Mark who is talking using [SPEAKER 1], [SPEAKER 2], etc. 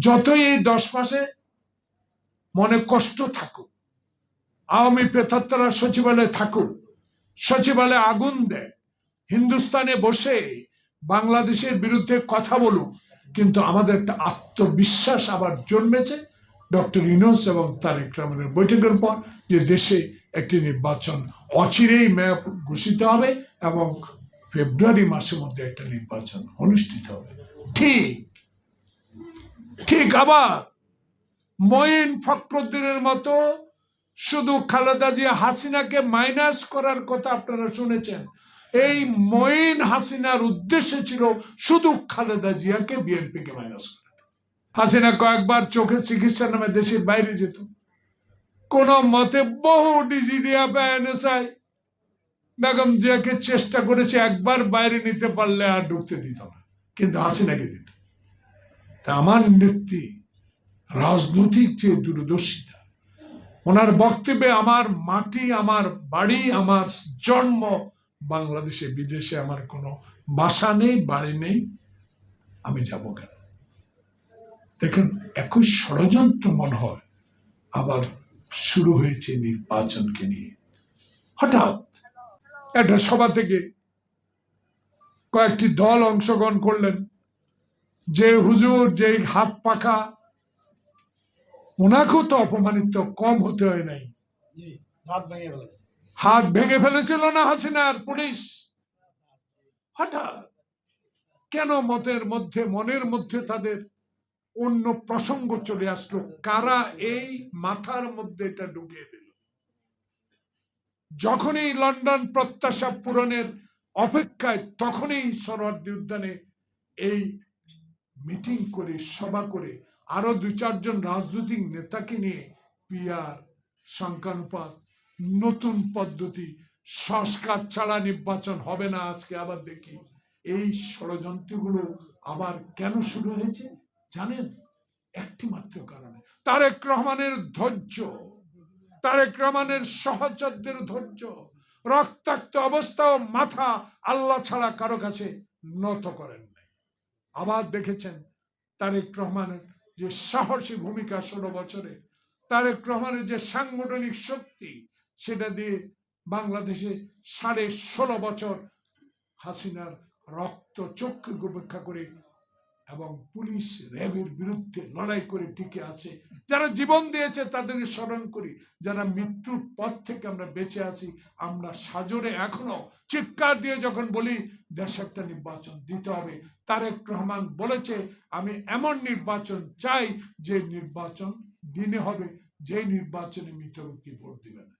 [SPEAKER 1] যতই এই দশ মাসে মনে কষ্ট থাকুক, আওয়ামী প্রেতাত্মারা সচিবালয়ে থাকুক, সচিবালয়ে আগুন দেয়, হিন্দুস্তানে বসে বাংলাদেশের বিরুদ্ধে কথা বলুক, কিন্তু আমাদের একটা আত্মবিশ্বাস আবার জন্মেছে ডক্টর ইনোস এবং তারেক রহমানের বৈঠকের পর যে দেশে একটি নির্বাচন অচিরেই ম্যাপ ঘোষিত হবে এবং ফেব্রুয়ারি মাসের মধ্যে একটা নির্বাচন অনুষ্ঠিত হবে। ঠিক ঠিক আবার মঈন ফখরুদ্দিনের মতো শুধু খালেদা জিয়া হাসিনাকে মাইনাস করার কথা আপনারা শুনেছেন। এই মঈন হাসিনার উদ্দেশ্য ছিল শুধু খালেদা জিয়াকে বিএনপিকে মাইনাস করা। হাসিনা কয়েকবার চোখের চিকিৎসার নামে দেশের বাইরে যেত। কোন মতে বহু ডিজিডিয়া এনএসআই বেগম জিয়াকে চেষ্টা করেছে একবার বাইরে নিতে পারলে আর ঢুকতে দিত না। কিন্তু হাসিনাকে দিত। তা আমার নেত্রী রাজনৈতিক যে দূরদর্শিতা, ওনার বক্তব্যে আমার মাটি, আমার বাড়ি, আমার জন্ম বাংলাদেশে, বিদেশে আমার কোনো বাসা নেই, বাড়ি নেই, আমি যাব কেন? দেখেন, একই ষড়যন্ত্র মনে হয়, আবার শুরু হয়েছে নির্বাচনকে নিয়ে। হঠাৎ একটা সভা থেকে কয়েকটি দল অংশগ্রহণ করলেন যে হুজুর যে হাত পাখা ওনাকেও তো অপমানিত কম হতে হয় নাই। হাত ভেঙে ফেলেছিল না হাসিনার পুলিশ? হঠাৎ কেন মতের মধ্যে মনের মধ্যে তাদের অন্য প্রসঙ্গ চলে আসলো? কারা এই মাথার মধ্যে এটা ঢুকিয়ে দিল? যখনই লন্ডন প্রত্যাশা পূরণের অপেক্ষায় তখনই সরোয়ার্দী উদ্যানে এই মিটিং করে, সভা করে আরও দুই চারজন রাজনৈতিক নেতাকে নিয়ে পিয়ার সংখ্যানুপাত নতুন পদ্ধতি, সংস্কার ছাড়া নির্বাচন হবে না আজকে আবার দেখি। এই ষড়যন্ত্রগুলো আবার কেন শুরু হয়েছে জানেন? একটি মাত্র কারণে। তারেক রহমানের ধৈর্য, তারেক রহমানের সহচর্যের ধৈর্য, রক্তাক্ত অবস্থা ও মাথা আল্লাহ ছাড়া কারও কাছে নত করেন আবার দেখেছেন তারেক রহমানের যে সাহসী ভূমিকা ষোলো বছরে, তারেক রহমানের যে সাংগঠনিক শক্তি, সেটা দিয়ে বাংলাদেশে সাড়ে ষোলো বছর হাসিনার রক্ত চক্ষু উপেক্ষা করে এবং পুলিশ র্যাবের বিরুদ্ধে লড়াই করে টিকে আছে। যারা জীবন দিয়েছে তাদেরকে স্মরণ করি, যারা মৃত্যুর পথ থেকে আমরা বেঁচে আছি, আমরা সাজরে এখনও চিৎকার দিয়ে যখন বলি দেশে একটা নির্বাচন দিতে হবে। তারেক রহমান বলেছে, আমি এমন নির্বাচন চাই যে নির্বাচন দিনে হবে, যে নির্বাচনে মৃত ব্যক্তি ভোট দিবে না।